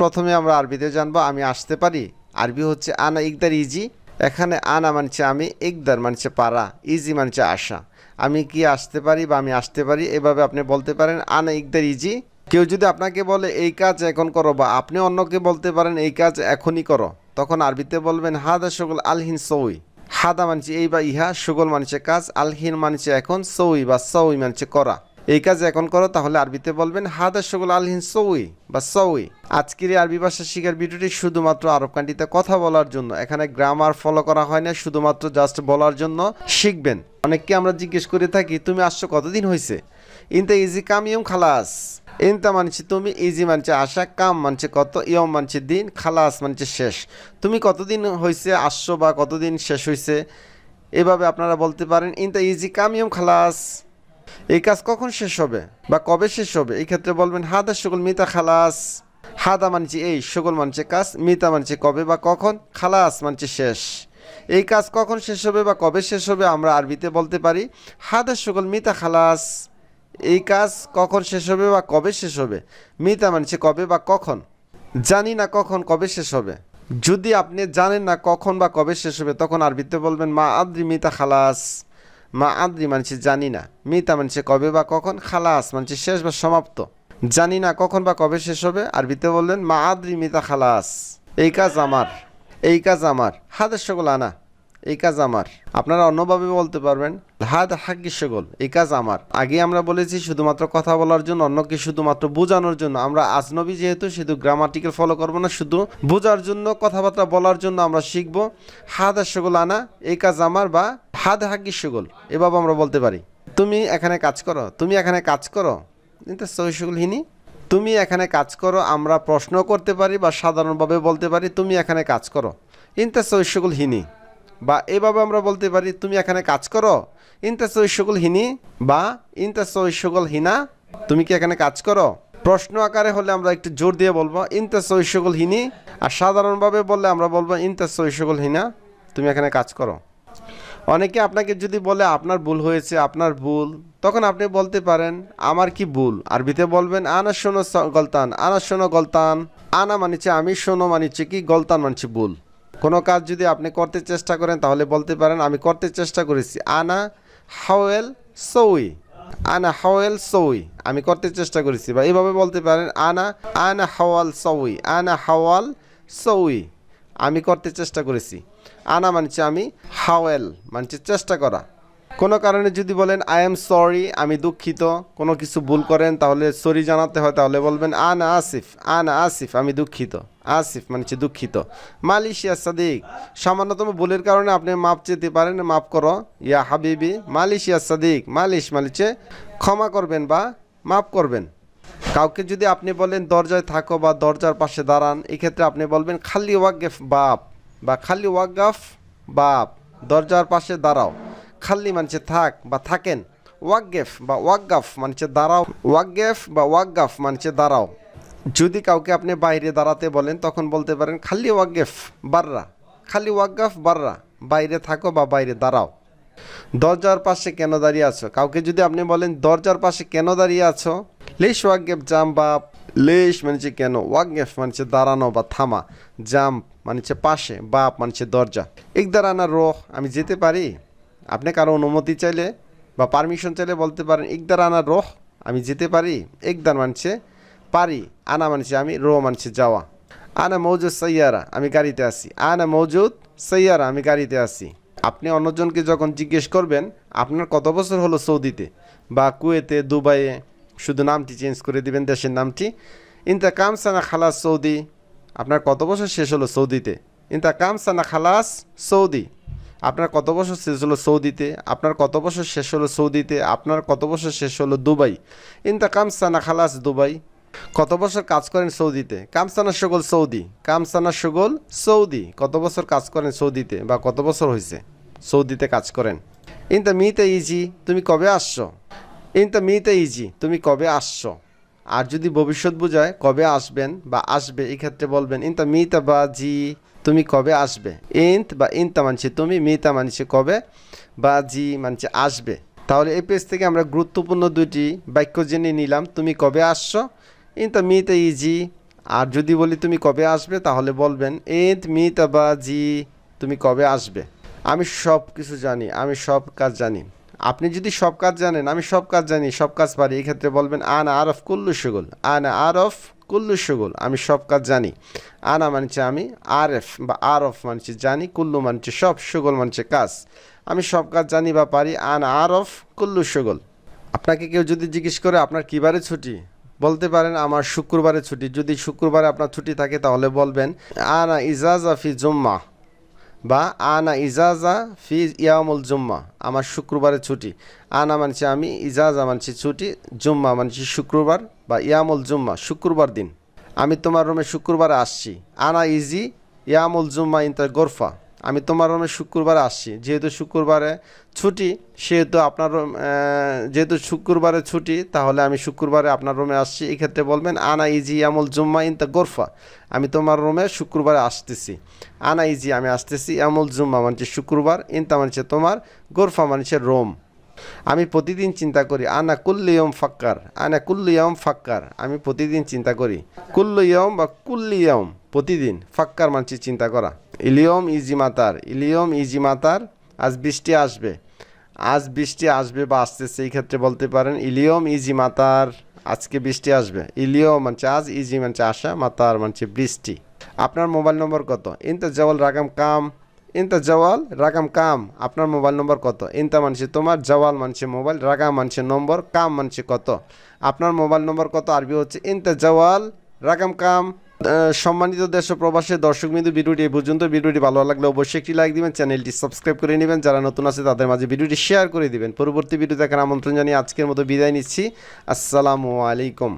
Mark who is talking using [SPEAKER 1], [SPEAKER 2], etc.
[SPEAKER 1] প্রথমে আমরা আরবিতে জানব, আমি আসতে পারি। আরবি হচ্ছে আনা, ইকদার, ইজি। এখানে আনা মানছে আমি, ইকদার মানছে পারা, ইজি মানছে আসা। আমি কি আসতে পারি বা আমি আসতে পারি, এভাবে আপনি বলতে পারেন, আনা, ইকদার, ইজি। কেউ যদি আপনাকে বলে, এই কাজ এখন করো বা আপনি অন্যকে বলতে পারেন, এই কাজ এখনই করো তখন আরবিতে বলবেন, হাদা সকল আলহিন সৌই। হাদা মানছে এই বা ইহা সুগল মানছে কাজ, আলহিন মানছে এখন সৌই বা সৌই মানছে করা। এই কাজ এখন করো, তাহলে আরবিতে বলবেন, হাদা সকল আলহিন সৌই বা সৌই। আজকের এই আরবি ভাষা শিখার ভিডিওটি শুধুমাত্র আরব কান্ট্রিতে কথা বলার জন্য, এখানে গ্রামার ফলো করা হয় না, শুধুমাত্র জাস্ট বলার জন্য শিখবেন। অনেককে আমরা জিজ্ঞেস করে থাকি, তুমি আসছো কতদিন হয়েছে ইনতা ইজি কাম ইয়ম খালাস। ইনতা মানছে তুমি, ইজি মানছে আশা, কাম মানছে কত, ইয়ম মানছে দিন, খালাস মানছে শেষ। তুমি কতদিন হয়েছে আসছো বা কতদিন শেষ হয়েছে এভাবে আপনারা বলতে পারেন, ইনতা ইজি কাম ইয়ম খালাস। এই কাজ কখন শেষ হবে? বা কবে শেষ হবে? এই ক্ষেত্রে বলবেন, হাদা সকল মিতা, খালাস। হাদা মানছে এই সকল মানছে কাজ, মিতা মানছে কবে বা কখন, খালাস মানছে শেষ। এই কাজ কখন শেষ হবে বা কবে শেষ হবে আমরা আরবিতে বলতে পারি, হাদা সকল মিতা, খালাস। এই কাজ কখন শেষ হবে বা কবে শেষ হবে? মিতা মানছে কবে বা কখন? জানি না কখন কবে শেষ হবে। যদি আপনি জানেন না কখন বা কবে শেষ হবে, তখন আরবিতে বলবেন, মা আদ্রি মিতা, খালাস। মা আদ্রি মানছে, জানি না। মিতা মানছে, কবে বা কখন? খালাস মানছে, শেষ বা সমাপ্ত। জানি না কখন বা কবে শেষ হবে। আরবিতে বললেন, মা আদ্রি, মিতা খালাস। এই কাজ আমার, এই কাজ আমার। হাদের সকল আনা, এই কাজ আমার। আপনারা অন্যভাবে বলতে পারবেন হাত হাকি সকল এই কাজ আমার। আগে আমরা বলেছি, শুধুমাত্র কথা বলার জন্য, অন্যকে শুধুমাত্র বোঝানোর জন্য। আমরা আজনবী যেহেতু, শুধু গ্রামাটিক্যাল ফলো করব না, শুধু বোঝার জন্য, কথাবার্তা বলার জন্য আমরা শিখব। হাত সকল আনা, এই কাজ আমার বা হাত হাকি সকল এভাবে আমরা বলতে পারি। তুমি এখানে কাজ করো, তুমি এখানে কাজ করো। কিন্তু হিনি। তুমি এখানে কাজ করো, আমরা প্রশ্ন করতে পারি বা সাধারণভাবে বলতে পারি, তুমি এখানে কাজ করো। ইনতা সৈশ্যকুল হিনি। বা এভাবে আমরা বলতে পারি, তুমি এখানে কাজ করো। ইনতা সৈশ্যকুল হিনি। বা ইনতা সৈশ্যকুল হিনা। তুমি কি এখানে কাজ করো? প্রশ্ন আকারে হলে আমরা একটু জোর দিয়ে বলব ইনতা সৈশ্যকুল হিনি। আর সাধারণভাবে বললে আমরা বলব ইনতা সৈশ্যকুল হিনা। তুমি এখানে কাজ করো। অনেকে আপনাকে যদি বলে, আপনার ভুল হয়েছে, আপনার ভুল, তখন আপনি বলতে পারেন, আমার কি ভুল? আরবিতে বলবেন, আনা শোনো গলতান। আনা শোনো গলতান। আনা মানিছে আমি শোনো মানিছে কি গলতান মানছি ভুল? কোনো কাজ যদি আপনি করতে চেষ্টা করেন, তাহলে বলতে পারেন, আমি করতে চেষ্টা করেছি। আনা হাওয়েল সৌই। আনা হাওয়েল সৌই। আমি করতে চেষ্টা করেছি। বা এইভাবে বলতে পারেন, আনা আনা হাওয়াল সৌই। আনা হাওয়াল সৌই। আমি করতে চেষ্টা করেছি। আনা মানছে আমি হাওয়েল মানছে চেষ্টা করা। কোনো কারণে যদি বলেন আই এম সরি আমি দুঃখিত, কোনো কিছু ভুল করেন, তাহলে সরি জানাতে হয়, তাহলে বলবেন, আনা আসিফ আনা আসিফ, আমি দুঃখিত। আসিফ মানছে দুঃখিত। মালয়েশিয়া সাদিক, সামান্যতম ভুলের কারণে আপনি মাপ চেতে পারেন, মাপ করো। ইয়া হাবিবি, মালয়েশিয়া সাদিক, মালিশ মালিছে ক্ষমা করবেন বা মাপ করবেন। কাউকে যদি আপনি বলেন, দরজায় থাকো বা দরজার পাশে দাঁড়ান, এক্ষেত্রে আপনি বলবেন, খালি ওয়াকগেফ বাপ বা খালি ওয়াকগাফ বাপ, দরজার পাশে দাঁড়াও। খালি মানছে থাক বা থাকেন ওয়াকগেফ বা ওয়াকগাফ মানছে দাঁড়াও। ওয়াকগেফ বা ওয়াকগাফ মানছে দাঁড়াও। যদি কাউকে আপনি বাইরে দাঁড়াতে বলেন, তখন বলতে পারেন, খালি ওয়াকগেফ বাররা, খালি ওয়াকগাফ বাররা, বাইরে থাকো বা বাইরে দাঁড়াও। দরজার পাশে কেন দাঁড়িয়ে আছো? কাউকে যদি আপনি বলেন, দরজার পাশে কেন দাঁড়িয়ে আছো? লেশ ওয়াকগেফ জাম বা লেশ মানছে কেন ওয়াকগেফ মানছে দাঁড়ানো বা থামা জাম মানছে পাশে বাপ মানছে দরজা এক দাঁড়ানা রোহ আমি যেতে পারি আপনি কারও অনুমতি চাইলে বা পারমিশন চাইলে বলতে পারেন এক দাঁড়ানা রোহ আমি যেতে পারি একদার মানছে পারি আনা মানছে আমি রো মানছে যাওয়া আনা মৌজুদ সৈয়ারা আমি গাড়িতে আসি আনা মৌজুদ সৈয়ারা আমি গাড়িতে আসি আপনি অন্যজনকে যখন জিজ্ঞেস করবেন আপনার কত বছর হলো সৌদিতে বা কুয়েতে দুবাইয়ে শুধু নামটি চেঞ্জ করে দিবেন, দেশের নামটি। ইনতা কামসানা খালাস সৌদি। আপনার কত বছর শেষ হলো সৌদিতে? ইনতা কামসানা খালাস সৌদি। আপনার কত বছর শেষ হলো সৌদিতে? আপনার কত বছর শেষ হলো সৌদিতে? আপনার কত বছর শেষ হলো দুবাই? ইনতা কামসানা খালাস দুবাই। কত বছর কাজ করেন সৌদিতে? কামসানা সুগল সৌদি। কামসানা সুগল সৌদি। কত বছর কাজ করেন সৌদিতে? বা কত বছর হয়েছে সৌদিতে কাজ করেন? ইন দ্য মিতে ইজি তুমি কবে আসছো? ইন দ্য মিতে ইজি তুমি কবে আসছো? আর যদি ভবিষ্যৎ বোঝায়, কবে আসবেন বা আসবে, এই ক্ষেত্রে বলবেন ইন দ্য মিতা বা জি তুমি কবে আসবে? ইন্ত বা ইনতা মানছে তুমি মিতা মানছে কবে? বা জি মানছে আসবে। তাহলে এই পেজ থেকে আমরা গুরুত্বপূর্ণ দুটি বাক্য জেনে নিলাম, তুমি কবে আসছো? ইনতা মিতে ইজি আর যদি বলি, তুমি কবে আসবে? তাহলে বলবেন এত মিতা বা জি তুমি কবে আসবে? আমি সব কিছু জানি, আমি সব কাজ জানি। আপনি যদি সব কাজ জানেন, আমি সব কাজ জানি, সব কাজ পারি এক্ষেত্রে ক্ষেত্রে বলবেন, আনা আরফ কুল্লু সুগুল আনা আরফ কুল্লু সুগুল আমি সব কাজ জানি। আনা মানছে আমি আরএফ বা আরফ মানছে জানি, কুল্লু মানছে সব সুগল মানছে কাজ। আমি সব কাজ জানি বা পারি, আনা আরফ কুল্লু সুগল আপনাকে কেউ যদি জিজ্ঞেস করে, আপনার কী বারে ছুটি? বলতে পারেন, আমার শুক্রবারে ছুটি। যদি শুক্রবারে আপনার ছুটি থাকে, তাহলে বলবেন, আনা ইজাজা ফি জুম্মা বা আনা ইজাজা ফি ইয়ামুল জুম্মা, আমার শুক্রবারের ছুটি। আনা মানছি আমি, ইজাজা মানছি ছুটি, জুম্মা মানছি শুক্রবার বা ইয়ামুল জুম্মা, শুক্রবার দিন। আমি তোমার রুমে শুক্রবারে আসছি। আনা ইজি ইয়ামুল জুম্মা ইন্টার গোরফা। আমি তোমার রুমে শুক্রবারে আসছি। যেহেতু শুক্রবারে ছুটি, সেহেতু আপনার যেহেতু শুক্রবারে ছুটি, তাহলে আমি শুক্রবারে আপনার রুমে আসছি। এক্ষেত্রে বলবেন, আনা ইজি ইয়ামুল জুম্মা ইন দ্য গোরফা। আমি তোমার রুমে শুক্রবারে আসতেছি। আনা ইজি, আমি আসতেছি ইয়ামুল জুম্মা মানছে শুক্রবার, ইনতা মানছে তোমার গোরফা মানছে রোম। আমি প্রতিদিন চিন্তা করি, আনা কুল্লিয়ম ফাক্কার। আনা কুল্লিয়ম ফাক্কার। আমি প্রতিদিন চিন্তা করি কুল্লিয়ম বা কুল্লিয়ম প্রতিদিন ফাক্কার মানছি চিন্তা করা। ইলিয়ম ইজি মাতার ইলিয়ম ইজি মাতার আজ বৃষ্টি আসবে। আজ বৃষ্টি আসবে বা আসতেছে এই ক্ষেত্রে বলতে পারেন ইলিয়ম ইজি মাতার আজকে বৃষ্টি আসবে। ইলিয়ম মানছে আজ, ইজি মানছে আসা, মাতার মানছে বৃষ্টি। আপনার মোবাইল নম্বর কত? ইনতা জওয়াল রাগাম কাম। ইনতা জওয়াল রাগাম কাম, আপনার মোবাইল নম্বর কত? ইনতা মানছে তোমার, জওয়াল মানছে মোবাইল, রাগাম মানছে নম্বর, কাম মানছে কত? আপনার মোবাইল নম্বর কত? আরবি হচ্ছে ইনতা জওয়াল রাগাম কাম। সম্মানিত দেশ প্রবাসের দর্শক বিন্দু ভিডিওটি এই পর্যন্ত। ভিডিওটি ভালো লাগলে অবশ্যই একটি লাইক দিবেন, চ্যানেলটি সাবস্ক্রাইব করে নেবেন। যারা নতুন আছে, তাদের মাঝে ভিডিওটি শেয়ার করে দিবেন। পরবর্তী ভিডিও দেখার আমন্ত্রণ জানিয়ে আজকের মতো বিদায় নিচ্ছি। আসসালামু আলাইকুম।